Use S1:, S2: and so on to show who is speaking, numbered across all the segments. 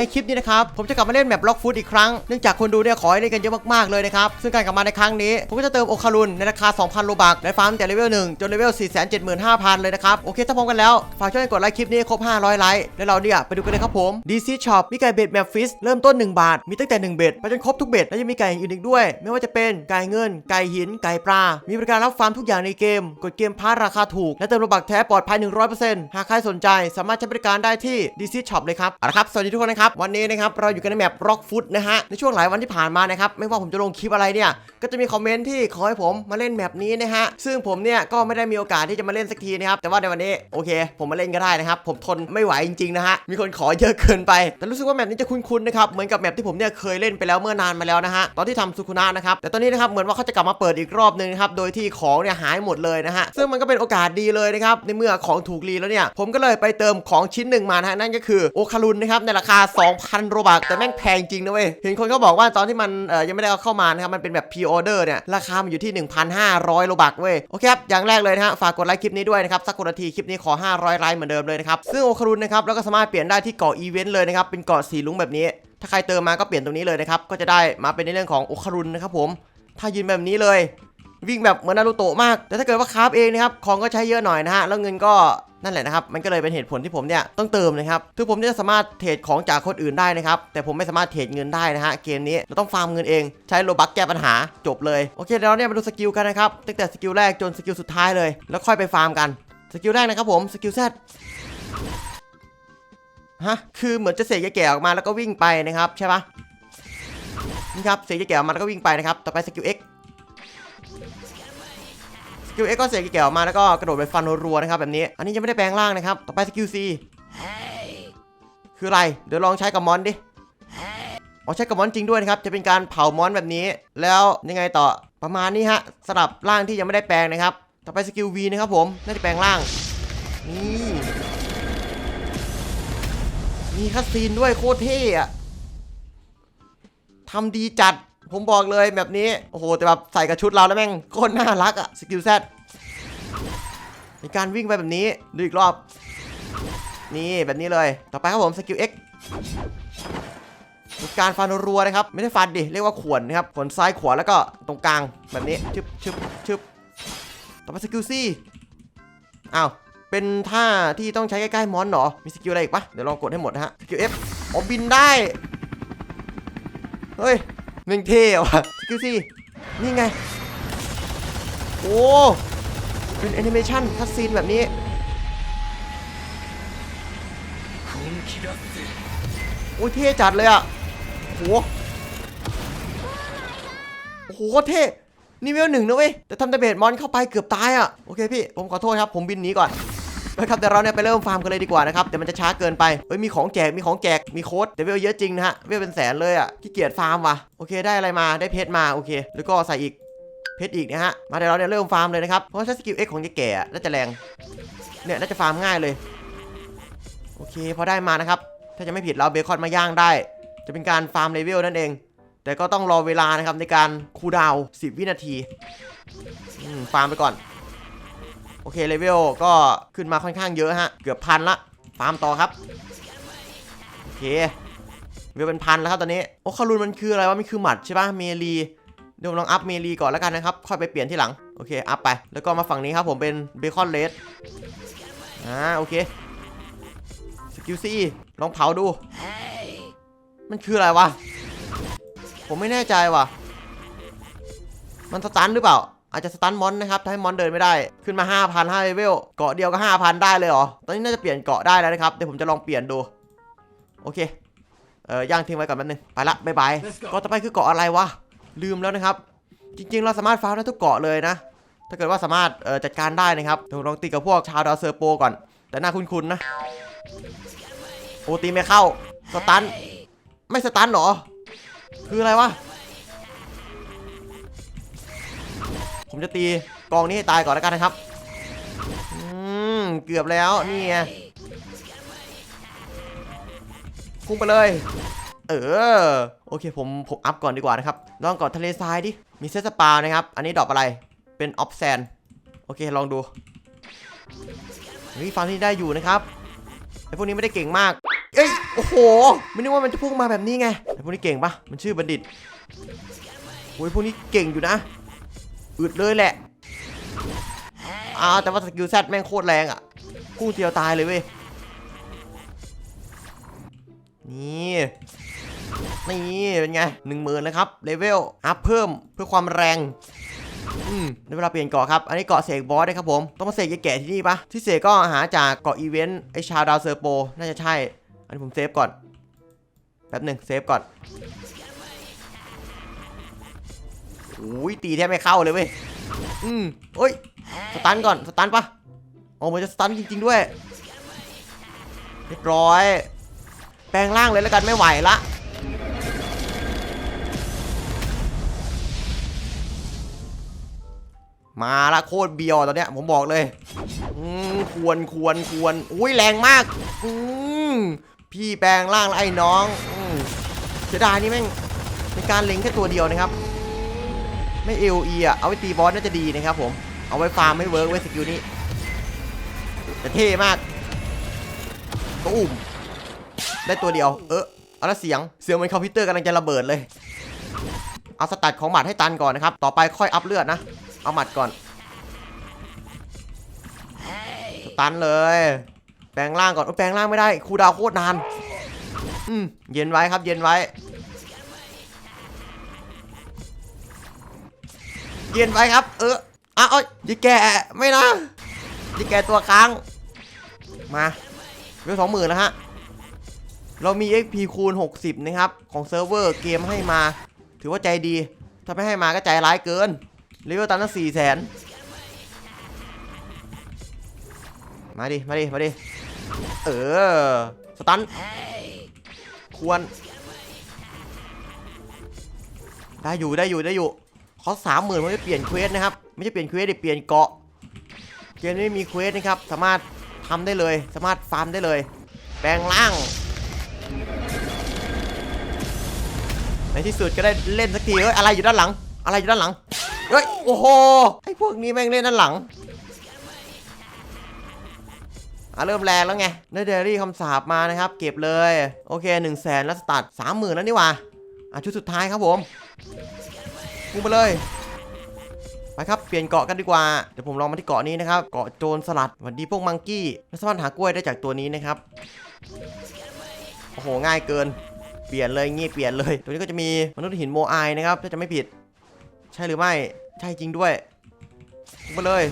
S1: ในคลิปนี้นะครับผมจะกลับมาเล่นแมปล็อกฟุตอีกครั้งเนื่องจากคนดูเนี่ยขอให้เล่นกันเยอะมากๆเลยนะครับซึ่งการกลับมาในครั้งนี้ผมก็จะเติมโอคารุนในราคา 2,000 โลบักและฟาร์มแต่เลเวล1จนเลเวล475,000 เลยนะครับโอเคถ้าพร้อมกันแล้วฝากช่วยกดไลค์คลิปนี้ครบ 500 ไลค์แล้วเราเนี่ยไปดูกันเลยครับผม DC Shop มีไก่เบ็ดแมปฟิสเริ่มต้น 1 บาท มีตั้งแต่ 1 เบ็ดไปจนครบทุกเบ็ดและยังมีไก่อย่างอื่นอีกด้วย ไม่ว่าจะเป็นไก่เงิน ไก่หิน ไก่ปลา มีบริการรับฟาร์มทุกอย่างในเกม กดเกมพาร์ราคาถูก และเติมโลบักแท้ปลอดภัย100%หากใครสนใจสามารถใช้บริการได้ที่ DC Shop เลยครับเอาละครับสวัสดีทุกคนนะครับวันนี้นะครับเราอยู่กันในแมป Rock Foot นะฮะในช่วงหลายวันที่ผ่านมานะครับไม่ว่าผมจะลงคลิปอะไรเนี่ยก็จะมีคอมเมนต์ที่ขอให้ผมมาเล่นแมปนี้นะฮะซึ่งผมเนี่ยก็ไม่ได้มีโอกาสที่จะมาเล่นสักทีนะครับแต่ว่าในวันนี้โอเค ผมมาเล่นก็ได้นะครับผมทนไม่ไหวจริงๆนะฮะมีคนขอเยอะเกินไป แต่รู้สึกว่าแมปนี้จะคุ้นๆนะครับเหมือนกับแมปที่ผมเนี่ยเคยเล่นไปแล้วเมื่อนานมาแล้วนะฮะตอนที่ทำสุคุนะนะครับแต่ตอนนี้นะครับเหมือนว่าเขาจะกลับมาเปิดอีกรอบนึงนะครับโดยที่ของเนี่ยหายหมดเลยนะฮะซึ่งมันก็เป็นโอกาสดีเลยนะครับในเมื่อของถูกรีแล้วเนี่ยผมก็เลยไปเติมของชิ้นหนึ่งมานะฮะนั่นก็คือโอคารุนนะครับในราคา2,000โรบักแต่แม่งแพงจริงนะเว้ย เห็นคนเขาบอกว่าตอนที่มันเอ่อยังไม่ได้เอาเข้ามานะครับ มันเป็นแบบพรีออเดอร์เนี่ย ราคามันอยู่ที่ 1,500โรบักเว้ย โอเคครับ อย่างแรกเลยนะฮะ ฝากกดไลค์คลิปนี้ด้วยนะครับ สักคนละทีคลิปนี้ขอ 500ไลค์เหมือนเดิมเลยนะครับ ซึ่งโอคารุนนะครับเราก็สามารถเปลี่ยนได้ที่เกาะอีเวนต์เลยนะครับ เป็นเกาะสีลุ้งแบบนี้ ถ้าใครเติมมาก็เปลี่ยนตรงนี้เลยนะครับ ก็จะได้มาเป็นในเรื่องของโอคารุนนะครับผม ถ้ายืนแบบนี้เลย วิ่งแบบเหมือนนารูโตะมาก แต่ถ้าเกิดว่าคราฟเองนะครับของก็ใช้เยอะหน่อยนะฮะแล้วเงินก็นั่นแหละนะครับ มันก็เลยเป็นเหตุผลที่ผมเนี่ยต้องเติมนะครับคือผมจะสามารถเทรดของจากคนอื่นได้นะครับ แต่ผมไม่สามารถเทรดเงินได้นะฮะ เกมนี้เราต้องฟาร์มเงินเอง ใช้โลบักแก้ปัญหาจบเลย โอเคเดี๋ยวเราเนี่ยมาดูสกิลกันนะครับ ตั้งแต่สกิลแรกจนสกิลสุดท้ายเลย แล้วค่อยไปฟาร์มกัน สกิลแรกนะครับผม สกิลแซดฮะ คือเหมือนจะเสกแก่ออกมาแล้วก็วิ่งไปนะครับใช่ปะนี่ครับ เสกแก่ออกมาแล้วก็วิ่งไปนะครับ ต่อไปสกิล X สกิล X ก็เสกยาแก่ออกมาแล้วก็กระโดดไปฟันรัวๆนะครับแบบนี้ อันนี้ยังไม่ได้แปลงร่างนะครับ ต่อไปสกิล C คืออะไร เดี๋ยวลองใช้กับมอนดิอ๋อใช้กับมอนจริงด้วยนะครับ จะเป็นการเผามอนแบบนี้ แล้วยังไงต่อประมาณนี้ฮะสำหรับร่างที่ยังไม่ได้แปลงนะครับ ต่อไปสกิล V นะครับผมน่าจะแปลงร่าง นี่มีคัสซีนด้วยโคตรเท่อะทำดีจัด ผมบอกเลยแบบนี้ โอ้โห แต่แบบใส่กับชุดเราแล้วแม่งโคตรน่ารักอะสกิลแซดมีการวิ่งไปแบบนี้ ดูอีกรอบ นี่แบบนี้เลย ต่อไปครับผมสกิล X มีการฟันรัวนะครับ ไม่ได้ฟันดิ เรียกว่าขวนนะครับ ขวนซ้ายขวาแล้วก็ตรงกลางแบบนี้ ชึบชึบชึบต่อไปสกิลซี่อ้าว เป็นท่าที่ต้องใช้ใกล้ๆมอนเหรอ มีสกิลอะไรอีกปะเดี๋ยวลองกดให้หมดนะฮะ สกิล F อ๋อบินได้ เฮ้ย ม่งเท่ว่ะสกิลซี่นี่ไง โอ้ เป็นแอนิเมชันคัสซีนแบบนี้โอ้ยเท่จัดเลยอะโหโอ้โหโคตรเท่นี่เวลหนึ่งนะเว้ย แต่ทำแต่เบสมอนเข้าไปเกือบตายอะ โอเคพี่ ผมขอโทษครับ ผมบินหนีก่อน ไปครับเดี๋ยวเราเนี่ยไปเริ่มฟาร์มกันเลยดีกว่านะครับเดี๋ยวมันจะช้าเกินไปเอ้ยมีของแจกมีของแจกมีโค้ดแต่เวลเยอะจริงนะฮะเวลเป็นแสนเลยอะขี้เกียจฟาร์มว่ะโอเคได้อะไรมาได้เพชรมาโอเค แล้วก็ใส่อีกเพชรอีกนะฮะมาเดี๋ยวเราเนี่ยเริ่มฟาร์มเลยนะครับเพราะใช้สกิล X ของแก่ๆอะน่าจะแรงเนี่ยน่าจะฟาร์มง่ายเลยโอเคพอได้มานะครับถ้าจะไม่ผิดเราเบคอนมาย่างได้ จะเป็นการฟาร์มเลเวลนั่นเอง แต่ก็ต้องรอเวลานะครับในการคูลดาวน์10 วินาทีฟาร์มไปก่อน เคเลเวลก็ขึ้นมาค่อนข้างเยอะฮะ เกือบพันละฟาร์มต่อครับโอเคเวลเป็นพันแล้วครับตอนนี้โอ้คารุนมันคืออะไรวะมันคือหมัดใช่ปะเมลีเดี๋ยวผมลองอัพเมลีก่อนแล้วกันนะครับค่อยไปเปลี่ยนที่หลังโอเคอัพไป แล้วก็มาฝั่งนี้ครับผมเป็นเบคอนเลสอ่าโอเคสกิลซีลองเผาดู มันคืออะไรวะผมไม่แน่ใจว่ะมันสตันหรือเปล่า อาจจะสตันมอนนะครับทำให้มอนเดินไม่ได้ขึ้นมา 5,000 5เลเวลเกาะเดียวก็ 5,000 ได้เลยเหรอ ตอนนี้น่าจะเปลี่ยนเกาะได้แล้วนะครับ เดี๋ยวผมจะลองเปลี่ยนดู โอเค เออย่างทิ้งไว้ก่อนแป๊บนึง ไปละบ๊ายบายเกาะต่อไปคือเกาะอะไรวะ ลืมแล้วนะครับ จริง ๆ เราสามารถฟาร์มได้ทุกเกาะเลยนะ ถ้าเกิดว่าสามารถเอ่อจัดการได้นะครับเดี๋ยวลองตีกับพวกชาวดาวเซอร์โปก่อน แต่น่าคุ้นๆนะ โอ้ตีไม่เข้า สตัน ไม่สตันเหรอ คืออะไรวะ ผมจะตีกองนี้ให้ตายก่อนแล้วกันนะครับอืมเกือบแล้วนี่ไงพุ่งไปเลย เออโอเคผมผมอัพก่อนดีกว่านะครับลองก่อนทะเลทรายดิมีเซตสปานะครับ อันนี้ดอกอะไรเป็นออฟแซนโอเคลองดูเฮ้ยฟังที่ได้อยู่นะครับไอพวกนี้ไม่ได้เก่งมาก เอ้ย โอ้โห ไม่นึกว่ามันจะพุ่งมาแบบนี้ไง ไอพวกนี้เก่งปะมันชื่อบัณฑิตโอ้ยพวกนี้เก่งอยู่นะ อึดเลยแหละอ้าวแต่ว่าสกิลแซดแม่งโคตรแรงอะพุ่งเทียวตายเลยเว้ยนี่นี่เป็นไงหนึ่งหมื่นนะครับเลเวลอัพเพิ่มเพื่อความแรงอืมในเวลาเปลี่ยนเกาะครับอันนี้เกาะเสกบอสนะครับผมต้องมาเสกแก่ๆที่นี่ปะที่เสกก็หาจากเกาะอีเวนต์ไอชาวดาวเซอร์โปน่าจะใช่ อันนี้ผมเซฟก่อนแป๊บหนึ่งเซฟก่อน อ้ยตีแทบไม่เข้าเลยเว้ย อืมเอ้ย สตันก่อน สตันปะโอ้มันจะสตันจริง ๆ ด้วย เรียบร้อย แปลงร่างเลยแล้วกันไม่ไหวละ มาละโคตรเบียวตอนเนี้ยผมบอกเลย อืมควรควรควรอุ้ยแรงมาก อืมพี่แปลงร่างแล้วไอ้น้อง อืมเสียดายนี่แม่งเป็นการเล็งแค่ตัวเดียวนะครับ ไม่เอลีอะเอาไว้ตีบอสน่าจะดีนะครับผมเอาไว้ฟาร์มไม่เวิร์กไว้สกิลนี้แต่เท่มากก็อุ่มได้ตัวเดียว เออเอาละเสียงเสียงเหมือนคอมพิวเตอร์กำลังจะระเบิดเลย เอาสตัดของหมัดให้ตันก่อนนะครับ ต่อไปค่อยอัพเลือดนะ เอาหมัดก่อน ตันเลย แปลงร่างก่อนโอ้แปลงร่างไม่ได้ครูดาวโคตรนาน อืม เย็นไว้ครับ เย็นไว้ เย็นไว้ครับ เอออ้าวเอ้ยยิแกไม่นะยิแกตัวค้าง มาเวลสองหมื่นแล้วฮะ เรามี XP คูณ 60 นะครับ ของเซิร์ฟเวอร์เกมให้มา ถือว่าใจดี ถ้าไม่ให้มาก็ใจร้ายเกินเลเวลตันตั้ง4แสนมาดิ มาดิ มาดิ เออ สตัน ควร ได้อยู่ ได้อยู่ ได้อยู่ ขาสามหมื่นมันจะเปลี่ยนเควสนะครับ ไม่ใช่เปลี่ยนเควสดิเปลี่ยนเกาะ เกมนี้มีเควสนะครับ สามารถทำได้เลย สามารถฟาร์มได้เลย แปลงร่าง ในที่สุดก็ได้เล่นสักทีเฮ้ยอะไรอยู่ด้านหลัง อะไรอยู่ด้านหลัง เฮ้ย โอ้โห ไอ้พวกนี้แม่งเล่นด้านหลังอะเริ่มแรงแล้วไง ได้เดลี่คำสาปมานะครับ เก็บเลย โอเค1นึ่งแสนแล้วสตาร์ทสามหมื่นแล้วนี่ว่าอะชุดสุดท้ายครับผม พุ่งไปเลย ไปครับ เปลี่ยนเกาะกันดีกว่า เดี๋ยวผมลองมาที่เกาะนี้นะครับ เกาะโจรสลัดสวัสดีพวกมังกี้และสามารถหากล้วยได้จากตัวนี้นะครับ โอ้โห ง่ายเกิน เปลี่ยนเลยงี้เปลี่ยนเลย ตัวนี้ก็จะมีมนุษย์หินโมไอายนะครับ ถ้าจะไม่ผิด ใช่หรือไม่ ใช่จริงด้วยพุ่งไปเลย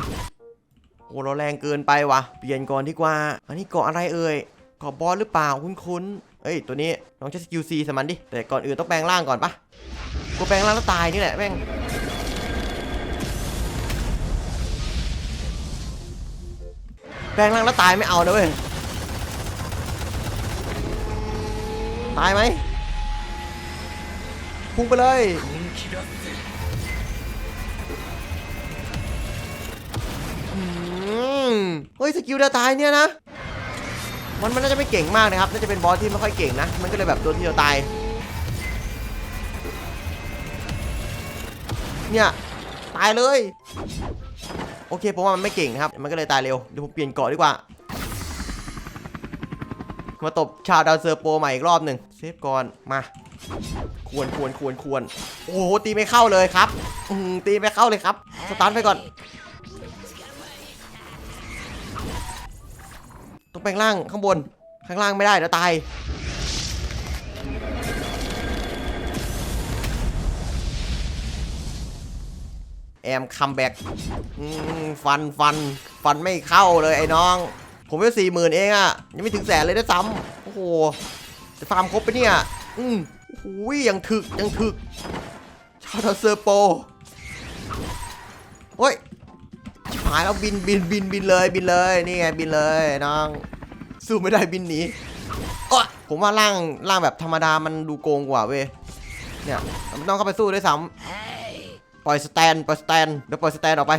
S1: โอ้เราแรงเกินไปวะเปลี่ยนก่อนดีกว่า อันนี้เกาะอะไรเอ่ย เกาะบอสหรือเปล่าคุ้นๆเอ้ย ตัวนี้ลองใช้สกิลซีสมันดิ แต่ก่อนอื่นต้องแปลงร่างก่อนปะ กูแปลงร่างแล้วตายนี่แหละแม่งแปลงร่างแล้วตายไม่เอานะเว้ยตายไหมพุ่งไปเลยเฮ้ยสกิลเดียวตายเนี่ยนะมันมันน่าจะไม่เก่งมากนะครับน่าจะเป็นบอสที่ไม่ค่อยเก่งนะ มันก็เลยแบบโดนที่เดียวตาย เนี่ยตายเลยโอเคผมว่ามันไม่เก่งนะครับ มันก็เลยตายเร็ว เดี๋ยวผมเปลี่ยนเกาะดีกว่า มาตบชาวดาวเซอร์โปรใหม่อีกรอบหนึ่งเซฟก่อนมา ควรควรควรควรโอ้โหตีไม่เข้าเลยครับตีไม่เข้าเลยครับ สตาร์ทไปก่อนต้องแปลงร่างข้างบน ข้างล่างไม่ได้เดี๋ยวตาย แอมคัมแบ็กฟันฟันฟันไม่เข้าเลยไอ้น้อง ผมแค่สี่หมื่นเองอะยังไม่ถึงแสนเลยด้วยซ้ำโอ้โหจะฟาร์มครบไปเนี่ยอืมโอ้โหยังถึกยังถึกชาดาเซอร์โปโอ้ยหายแล้วบินบินบินบินเลยบินเลยนี่ไงบินเลยน้องสู้ไม่ได้บินหนีโอ๊ยผมว่าร่างร่างแบบธรรมดามันดูโกงกว่าเว้ยเนี่ยมันต้องเข้าไปสู้ด้วยซ้ำ ล่อยสแตนปล่อยสแตนเดี๋ยวปล่อยสแตนออกไป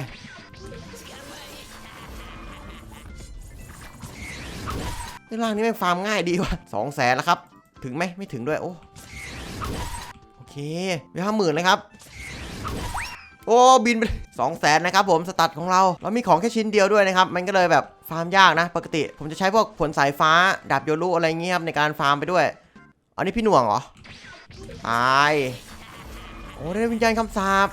S1: ไอ้ร่างนี้แม่งฟาร์มง่ายดีว่ะสองแสนแล้วครับ ถึงไหมไม่ถึงด้วยโอ้โอเคไปห้าหมื่นเลยครับ โอ้บินไปสองแสนนะครับผมสตัดของเรา เรามีของแค่ชิ้นเดียวด้วยนะครับ มันก็เลยแบบฟาร์มยากนะ ปกติ ผมจะใช้พวกผลสายฟ้าดาบโยรุอะไรเงี้ยครับในการฟาร์มไปด้วย อันนี้พี่หน่วงเหรอตายโอ้ได้วิญญาณคำสาป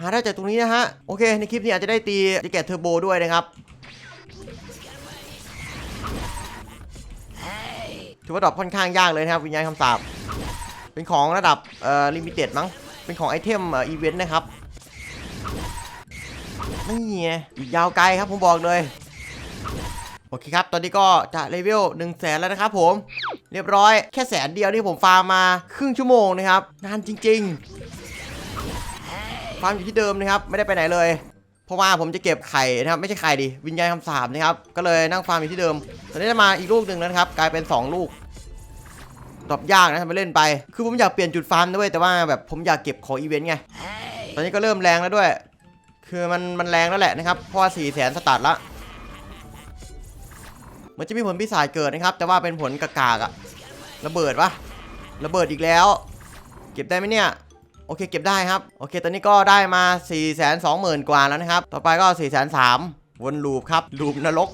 S1: หาได้จากตรงนี้นะฮะ โอเค ในคลิปนี้อาจจะได้ตีจะแกะเทอร์โบด้วยนะครับ ถือว่าดรอปค่อนข้างยากเลยนะครับวิญญาณคำสาปเป็นของระดับเอ่อลิมิเต็ดมั้ง เป็นของไอเทมเอ่ออีเวนต์นะครับ นี่ไงอีกยาวไกลครับผมบอกเลย โอเคครับ ตอนนี้ก็จะเลเวล1 0 0 0 0แสนแล้วนะครับผม เรียบร้อย แค่แสนเดียวนี่ผมฟาร์มมาครึ่งชั่วโมงนะครับ นานจริง ๆ ฟาร์มอยู่ที่เดิมนะครับไม่ได้ไปไหนเลย เพราะว่าผมจะเก็บไข่นะครับไม่ใช่ไข่ดิวิญญาณคำสาปนะครับก็เลยนั่งฟาร์มอยู่ที่เดิมตอนนี้ได้มาอีกลูกหนึ่งแล้วนะครับกลายเป็น 2 ลูกตอบยากนะทำไปเล่นไป คือผมอยากเปลี่ยนจุดฟาร์มด้วยแต่ว่าแบบผมอยากเก็บของอีเวนต์ไงตอนนี้ก็เริ่มแรงแล้วด้วย คือมันมันแรงแล้วแหละนะครับเพราะว่า4 0 0แสนสตาร์ทละเหมันจะมีผลพิศาจเกิดนะครับ แต่ว่าเป็นผลกากๆอะระเบิดปะระเบิดอีกแล้ว เก็บได้ไหมเนี่ย โอเคเก็บได้ครับ โอเค ตอนนี้ก็ได้มา 4 2 0 0 0 0 กว่าแล้วนะครับ ต่อไปก็ 4 3 0 0 0วนลูปครับ ลูปนรก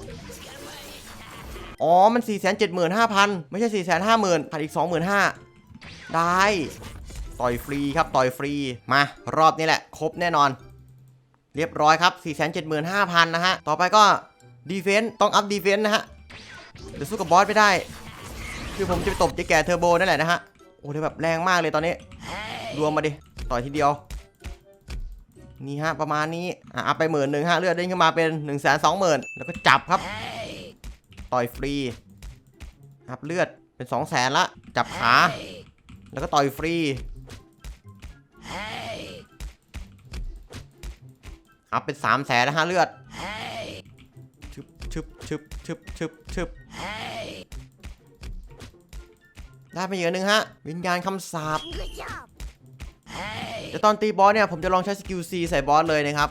S1: อ๋อ มัน 4 7 5 0 0 0 ไม่ใช่ 4 5 0 0 0 0ขาดอีก 25,000 ได้ ต่อยฟรีครับ ต่อยฟรี มา รอบนี้แหละ ครบแน่นอน เรียบร้อยครับ 4 7 5 0 0 0 นะฮะ ต่อไปก็ดีเฟนต์ต้องอัพดีเฟนต์นะฮะ เดี๋ยวสู้กับบอสไม่ได้ คือผมจะไปตบเจ๊แก่เทอร์โบนั่นแหละนะฮะ โอ้เดี๋ยวแบบแรงมากเลยตอนนี้ รวมมาดิ ต่อยทีเดียว นี่ฮะประมาณนี้ อะอัพไปหมื่นหนึ่งฮะเลือดเด้งขึ้นมาเป็น1นึ่งแสนสองหมื่นแล้วก็จับครับ ต่อยฟรีอัพเลือดเป็น2 0 0แสนละ จับขา แล้วก็ต่อยฟรีอัพเป็น3 0 0แสนนะฮะเลือดชึบชึบชึบชึบชึบชึบได้ไปเยอะนึงฮะ วิญญาณคำสาป แต่ตอนตีบอสเนี่ยผมจะลองใช้สกิล C ใส่บอสเลยนะครับ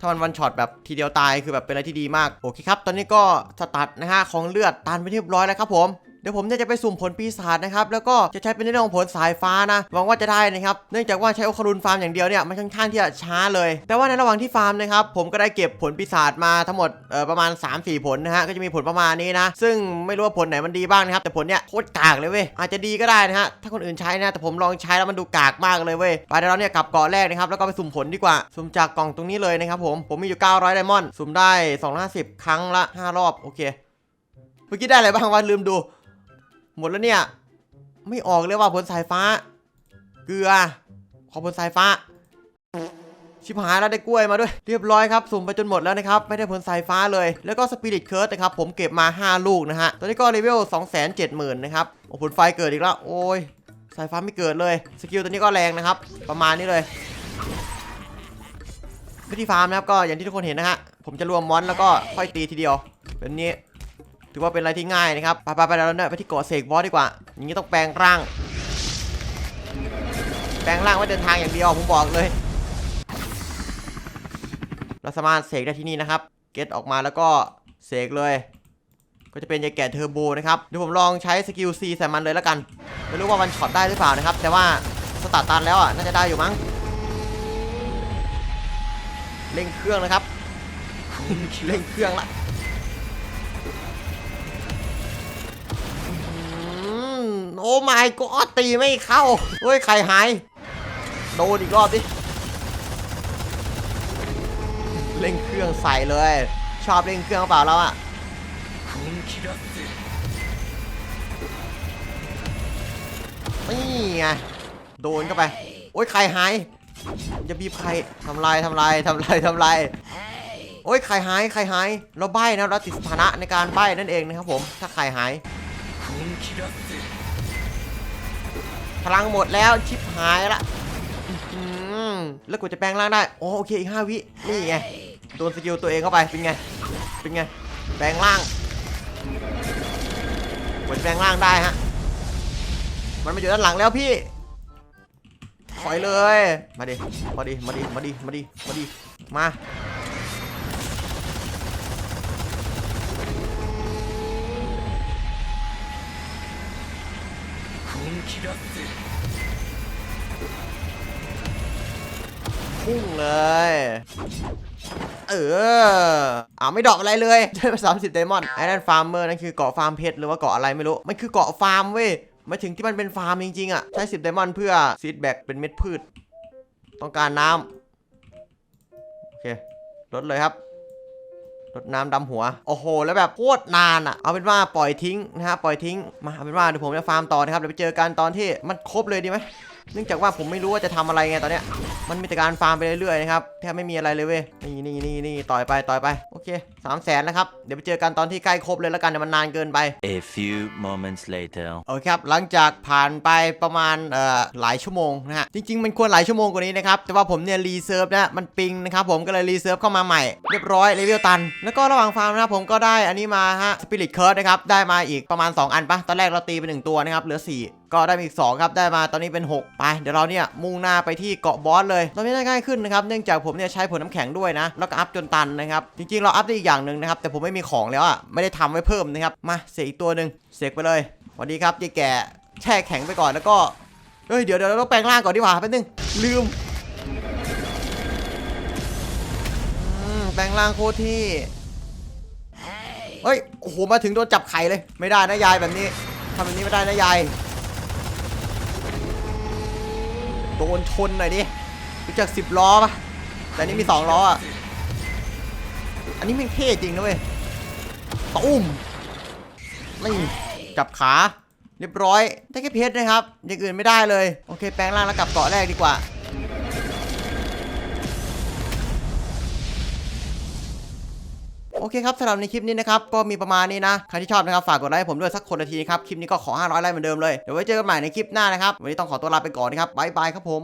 S1: ถ้ามันวันช็อตแบบทีเดียวตายคือแบบเป็นอะไรที่ดีมาก โอเคครับ ตอนนี้ก็สตัดนะฮะของเลือดตันไปเรียบร้อยแล้วครับผม เดี๋ยวผมเนี่ยจะไปสุ่มผลปีศาจนะครับแล้วก็จะใช้เป็นเรื่องของผลสายฟ้านะหวังว่าจะได้นะครับเนื่องจากว่าใช้โอคารุนฟาร์มอย่างเดียวเนี่ยมันค่อนข้างที่จะช้าเลย แต่ว่าในระหว่างที่ฟาร์มนะครับผมก็ได้เก็บผลปีศาจมาทั้งหมดเอ่อประมาณ 3-4 ผลนะฮะก็จะมีผลประมาณนี้นะ ซึ่งไม่รู้ว่าผลไหนมันดีบ้างนะครับแต่ผลเนี่ยโคตรกากเลยเว้ยอาจจะดีก็ได้นะฮะถ้าคนอื่นใช้นะแต่ผมลองใช้แล้วมันดูกากมากเลยเว้ยไปเดี๋ยวเราเนี่ยกลับเกาะแรกนะครับแล้วก็ไปสุ่มผลดีกว่าสุ่มจากกล่องตรงนี้เลยนะครับผมผมมีอยู่ 900ไดมอนด์สุ่มได้250 ครั้งละ 5 รอบ โอเค เมื่อกี้ได้อะไรบ้างวะลืมดู หมดแล้วเนี่ย ไม่ออกเลยว่าผลสายฟ้า เกลือ ขอผลสายฟ้า ชิบหายแล้วได้กล้วยมาด้วย เรียบร้อยครับสุ่มไปจนหมดแล้วนะครับ ไม่ได้ผลสายฟ้าเลย แล้วก็สปิริตเคิร์ดนะครับ ผมเก็บมา 5 ลูกนะฮะ ตอนนี้ก็เลเวล270,000นะครับ โอ้ผลไฟเกิดอีกแล้ว โอ้ย สายฟ้าไม่เกิดเลย สกิลตัวนี้ก็แรงนะครับ ประมาณนี้เลยวิธีฟาร์มนะครับก็อย่างที่ทุกคนเห็นนะฮะ ผมจะรวมมอนแล้วก็ค่อยตีทีเดียวแบบนี้ ถือว่าเป็นอะไรที่ง่ายนะครับไปไปไปเราเนี่ยไปที่เกาะเสกบอสดีกว่า อย่างนี้ต้องแปลงร่าง แปลงร่างไว้เดินทางอย่างเดียวผมบอกเลย เราสามารถเสกได้ที่นี่นะครับ เก็ตออกมาแล้วก็เสกเลย ก็จะเป็นยาแก่เทอร์โบนะครับเดี๋ยวผมลองใช้สกิล C ใส่มันเลยแล้วกัน ไม่รู้ว่ามันช็อตได้หรือเปล่านะครับ แต่ว่าสตาร์ทตันแล้วอะน่าจะได้อยู่มั้งเร่งเครื่องนะครับเร่งเครื่องละ โอ้ my god ตีไม่เข้าเฮ้ยไข่หาย โดนอีกรอบดิเร่งเครื่องใส่เลย ชอบเร่งเครื่องเปล่าแล้วอะนี่ไง โดนเข้าไป โอ้ยไข่หายอย่าบีบไข่ทำลายทำลายทำลายทำลายโอ้ยไข่หายไข่หาย เราใบ้นะเราติดสถานะในการใบ้นั่นเองนะครับผม ถ้าไข่หาย พลังหมดแล้วชิปหายละแล้วกูจะแปลงร่างได้โอโอเคอีกห้าวินี่ไงโดนสกิลตัวเองเข้าไปเป็นไงเป็นไงแปลงร่างกดแปลงร่างได้ฮะมันมาอยู่ด้านหลังแล้วพี่ถอยเลย มาดิ มาดิ มาดิ มาดิ มาดิ มาดิ มา พุ่งเลย เอออ้าไม่ดรอกอะไรเลยได้มาสามสิบไดมอนด์ไอ้นั่นฟาร์มเมอร์นั่นคือเกาะฟาร์มเพชรหรือว่าเกาะอะไรไม่รู้ มันคือเกาะฟาร์มเว้ยมาถึงที่มันเป็นฟาร์มจริงๆอะ ใช้สิบไดมอนด์เพื่อซีดแบกเป็นเม็ดพืช ต้องการน้ำโอเคลดเลยครับ รดน้ำดำหัว โอ้โห แล้วแบบโคตรนานอะ เอาเป็นว่าปล่อยทิ้งนะฮะ ปล่อยทิ้ง มา เอาเป็นว่าเดี๋ยวผมจะฟาร์มต่อนะครับ เดี๋ยวไปเจอกันตอนที่มันครบเลยดีไหม เนื่องจากว่าผมไม่รู้ว่าจะทำอะไรไงตอนเนี้ย มันมีแต่การฟาร์มไปเรื่อยๆนะครับ แทบไม่มีอะไรเลยเว้ย นี่นี่นี่นี่ต่อยไปต่อยไป โอเคสามแสนแล้วครับ เดี๋ยวไปเจอกันตอนที่ใกล้ครบเลยแล้วกันเดี๋ยวมันนานเกินไป
S2: A few moments later.
S1: โอเคครับ หลังจากผ่านไปประมาณเอ่อหลายชั่วโมงนะฮะ จริง ๆ มันควรหลายชั่วโมงกว่านี้นะครับ แต่ว่าผมเนี่ยรีเซิร์ฟนะมันปิงนะครับผมก็เลยรีเซิร์ฟเข้ามาใหม่ เรียบร้อยเลเวลตัน แล้วก็ระหว่างฟาร์มนะครับผมก็ได้อันนี้มาฮะสปิริตเคิร์ดนะครับได้มาอีกประมาณ 2 อันปะตอนแรกเราตีไป1ตัวนะครับเหลือ 4 ก็ได้มาอีก2ครับได้มาตอนนี้เป็น 6 ไป เดี๋ยวเราเนี่ยมุ่งหน้าไปที่เกาะบอสเลยตอนนี้ได้ง่ายขึ้นนะครับเนื่องจากผมเนี่ยใช้ผลน้ำแข็งด้วยนะ แล้วก็อัพจนตันนะครับจริงๆเราอัพได้อีกอย่างหนึ่งนะครับแต่ผมไม่มีของแล้วอะไม่ได้ทำไว้เพิ่มนะครับมาเสกอีกตัวหนึ่งเสกไปเลยสวัสดีครับยายแก่แช่แข็งไปก่อนแล้วก็เฮ้ยเดี๋ยวเดี๋ยวเราต้องแปลงร่างก่อนดีกว่าแป๊บนึงลืมอืมแปลงร่างโคตรที่เฮ้ยโอ้โหมาถึงโดนจับไข่เลย ไม่ได้นะยายแบบนี้ทำแบบนี้ไม่ได้นะยาย โดนชนหน่อยดิรู้จักสิบล้อปะแต่นนี่มีสองล้ออะ อันนี้มันเท่จริงนะเว้ยตุ้มนี่จับขา เรียบร้อยได้แค่เพชรนะครับอย่างอื่นไม่ได้เลย โอเค แปลงร่างแล้วกลับเกาะแรกดีกว่า โอเคครับสำหรับในคลิปนี้นะครับก็มีประมาณนี้นะใครที่ชอบนะครับฝากกดไลค์ให้ผมด้วยสักคนละทีนะครับคลิปนี้ก็ขอ 500ไลค์เหมือนเดิมเลยเดี๋ยวไว้เจอกันใหม่ในคลิปหน้านะครับวันนี้ต้องขอตัวลาไปก่อนนะครับบายบายครับผม